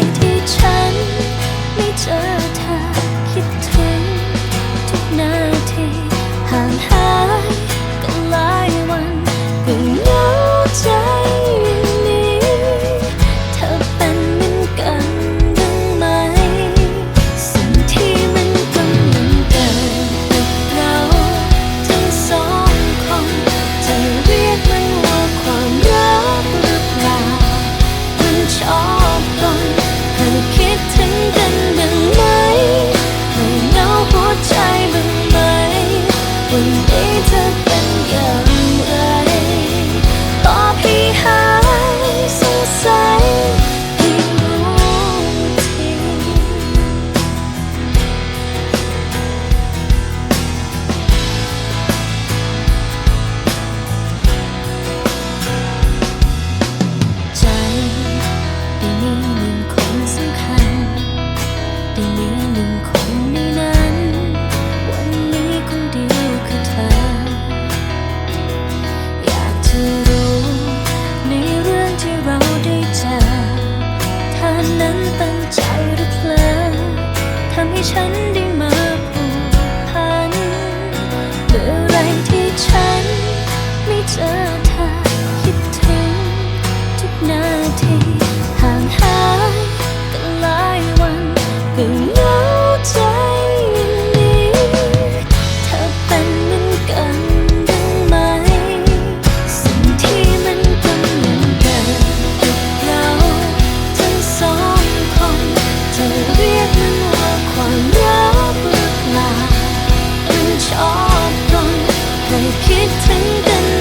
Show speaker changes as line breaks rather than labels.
night. ตั้งใจรือเพลิทำให้ฉันได้มาผูกพันเมื่อไรที่ฉันไม่เจอเธอ คิดถึงกัน